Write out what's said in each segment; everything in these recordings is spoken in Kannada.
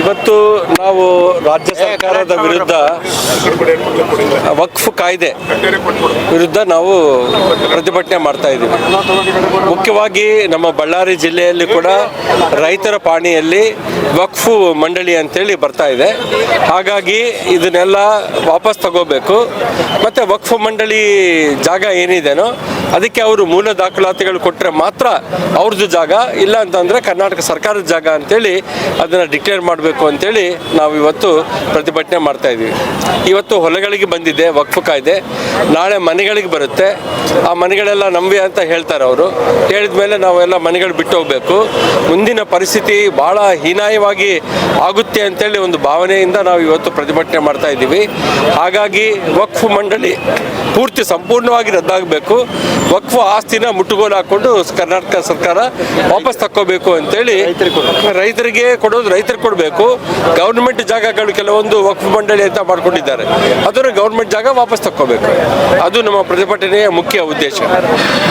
ಇವತ್ತು ನಾವು ರಾಜ್ಯ ಸರ್ಕಾರದ ವಿರುದ್ಧ ವಕ್ಫ್ ಕಾಯ್ದೆ ವಿರುದ್ಧ ನಾವು ಪ್ರತಿಭಟನೆ ಮಾಡ್ತಾ ಇದ್ದೀವಿ. ಮುಖ್ಯವಾಗಿ ನಮ್ಮ ಬಳ್ಳಾರಿ ಜಿಲ್ಲೆಯಲ್ಲಿ ಕೂಡ ರೈತರ ಪಾಣಿಯಲ್ಲಿ ವಕ್ಫ್ ಮಂಡಳಿ ಅಂತೇಳಿ ಬರ್ತಾ ಇದೆ. ಹಾಗಾಗಿ ಇದನ್ನೆಲ್ಲ ವಾಪಸ್ ತಗೋಬೇಕು. ಮತ್ತು ವಕ್ಫ್ ಮಂಡಳಿ ಜಾಗ ಏನಿದೆನೋ ಅದಕ್ಕೆ ಅವರು ಮೂಲ ದಾಖಲಾತಿಗಳು ಕೊಟ್ಟರೆ ಮಾತ್ರ ಅವ್ರದ್ದು ಜಾಗ, ಇಲ್ಲ ಅಂತಂದರೆ ಕರ್ನಾಟಕ ಸರ್ಕಾರದ ಜಾಗ ಅಂತೇಳಿ ಅದನ್ನು ಡಿಕ್ಲೇರ್ ಮಾಡಬೇಕು ಅಂತೇಳಿ ನಾವು ಇವತ್ತು ಪ್ರತಿಭಟನೆ ಮಾಡ್ತಾ ಇದ್ದೀವಿ. ಇವತ್ತು ಹೊಲಗಳಿಗೆ ಬಂದಿದೆ, ವಕ್ಫ್ ಕಾಯ್ದೆ. ನಾಳೆ ಮನೆಗಳಿಗೆ ಬರುತ್ತೆ. ಆ ಮನೆಗಳೆಲ್ಲ ನಂಬಿ ಅಂತ ಹೇಳ್ತಾರೆ ಅವರು. ಹೇಳಿದ ಮೇಲೆ ನಾವೆಲ್ಲ ಮನೆಗಳು ಬಿಟ್ಟು ಹೋಗಬೇಕು. ಮುಂದಿನ ಪರಿಸ್ಥಿತಿ ಭಾಳ ಹೀನಾಯವಾಗಿ ಆಗುತ್ತೆ ಅಂತೇಳಿ ಒಂದು ಭಾವನೆಯಿಂದ ನಾವು ಇವತ್ತು ಪ್ರತಿಭಟನೆ ಮಾಡ್ತಾ ಇದ್ದೀವಿ. ಹಾಗಾಗಿ ವಕ್ಫ್ ಮಂಡಳಿ ಪೂರ್ತಿ ಸಂಪೂರ್ಣವಾಗಿ ರದ್ದಾಗಬೇಕು. ವಕ್ಫ್ ಆಸ್ತಿನ ಮುಟ್ಟುಗೋಲು ಹಾಕೊಂಡು ಕರ್ನಾಟಕ ಸರ್ಕಾರ ವಾಪಸ್ ತಕ್ಕೋಬೇಕು ಅಂತೇಳಿ ರೈತರಿಗೆ ಕೊಡೋದು ರೈತರಿಗೆ ಕೊಡಬೇಕು. ಗೌರ್ಮೆಂಟ್ ಜಾಗಗಳು ಕೆಲವೊಂದು ವಕ್ಫ್ ಮಂಡಳಿ ಅಂತ ಮಾಡ್ಕೊಂಡಿದ್ದಾರೆ. ಅದನ್ನು ಗೌರ್ಮೆಂಟ್ ಜಾಗ ವಾಪಸ್ ತಕ್ಕೋಬೇಕು. ಅದು ನಮ್ಮ ಪ್ರತಿಭಟನೆಯ ಮುಖ್ಯ ಉದ್ದೇಶ.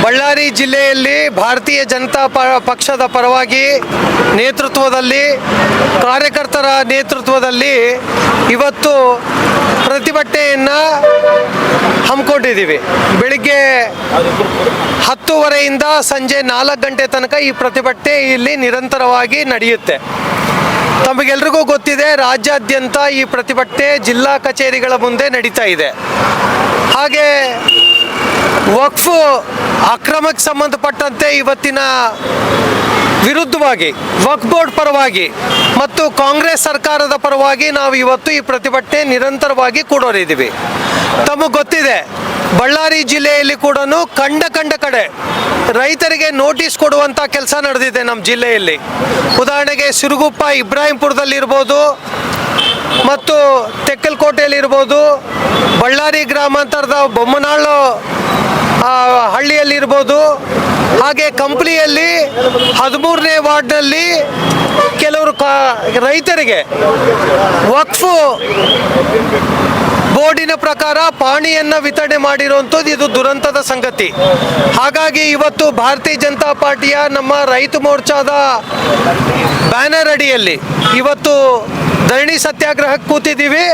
ಬಳ್ಳಾರಿ ಜಿಲ್ಲೆಯಲ್ಲಿ ಭಾರತೀಯ ಜನತಾ ಪಕ್ಷದ ಪರವಾಗಿ ನೇತೃತ್ವದಲ್ಲಿ, ಕಾರ್ಯಕರ್ತರ ನೇತೃತ್ವದಲ್ಲಿ ಇವತ್ತು ಪ್ರತಿಭಟನೆಯನ್ನು ಹಮ್ಮಿಕೊಂಡಿದ್ದೀವಿ ಬೆಳಿಗ್ಗೆ ಹತ್ತುವರೆಯಿಂದ ಸಂಜೆ ನಾಲ್ಕು ಗಂಟೆ ತನಕ ಈ ಪ್ರತಿಭಟನೆ ಇಲ್ಲಿ ನಿರಂತರವಾಗಿ ನಡೆಯುತ್ತೆ. ತಮಗೆಲ್ರಿಗೂ ಗೊತ್ತಿದೆ, ರಾಜ್ಯಾದ್ಯಂತ ಈ ಪ್ರತಿಭಟನೆ ಜಿಲ್ಲಾ ಕಚೇರಿಗಳ ಮುಂದೆ ನಡೀತಾ ಇದೆ. ಹಾಗೆ ವಕ್ಫು ಅಕ್ರಮಕ್ಕೆ ಸಂಬಂಧಪಟ್ಟಂತೆ ಇವತ್ತಿನ ವಿರುದ್ಧವಾಗಿ, ವಕ್ಫ್ ಬೋರ್ಡ್ ಪರವಾಗಿ ಮತ್ತು ಕಾಂಗ್ರೆಸ್ ಸರ್ಕಾರದ ಪರವಾಗಿ ನಾವು ಇವತ್ತು ಈ ಪ್ರತಿಭಟನೆ ನಿರಂತರವಾಗಿ ಕೂಡೋರಿದ್ದೀವಿ ತಮಗೆ ಗೊತ್ತಿದೆ, ಬಳ್ಳಾರಿ ಜಿಲ್ಲೆಯಲ್ಲಿ ಕೂಡ ಕಂಡ ಕಂಡ ಕಡೆ ರೈತರಿಗೆ ನೋಟಿಸ್ ಕೊಡುವಂಥ ಕೆಲಸ ನಡೆದಿದೆ ನಮ್ಮ ಜಿಲ್ಲೆಯಲ್ಲಿ. ಉದಾಹರಣೆಗೆ ಸಿರುಗುಪ್ಪ ಇಬ್ರಾಹಿಂಪುರದಲ್ಲಿರ್ಬೋದು ಮತ್ತು ತೆಕ್ಕಲಕೋಟೆಯಲ್ಲಿರ್ಬೋದು, ಬಳ್ಳಾರಿ ಗ್ರಾಮಾಂತರದ ಬೊಮ್ಮನಾಳು ಹಳ್ಳಿಯಲ್ಲಿರ್ಬೋದು ಹಾಗೆ ಕಂಪ್ನಿಯಲ್ಲಿ ಹದಿಮೂರನೇ ವಾರ್ಡ್ನಲ್ಲಿ ಕೆಲವರು ರೈತರಿಗೆ ವಕ್ಫ್ ಬೋರ್ಡಿನ ಪ್ರಕಾರ ಪಾಣಿಯನ್ನು ವಿತರಣೆ ಮಾಡಿರುವಂಥದ್ದು ಇದು ದುರಂತದ ಸಂಗತಿ. ಹಾಗಾಗಿ ಇವತ್ತು ಭಾರತೀಯ ಜನತಾ ಪಾರ್ಟಿಯ ನಮ್ಮ ರೈತ ಮೋರ್ಚಾದ ಬ್ಯಾನರ್ ಅಡಿಯಲ್ಲಿ ಇವತ್ತು ಧರಣಿ ಸತ್ಯಾಗ್ರಹಕ್ಕೆ ಕೂತಿದ್ದೀವಿ.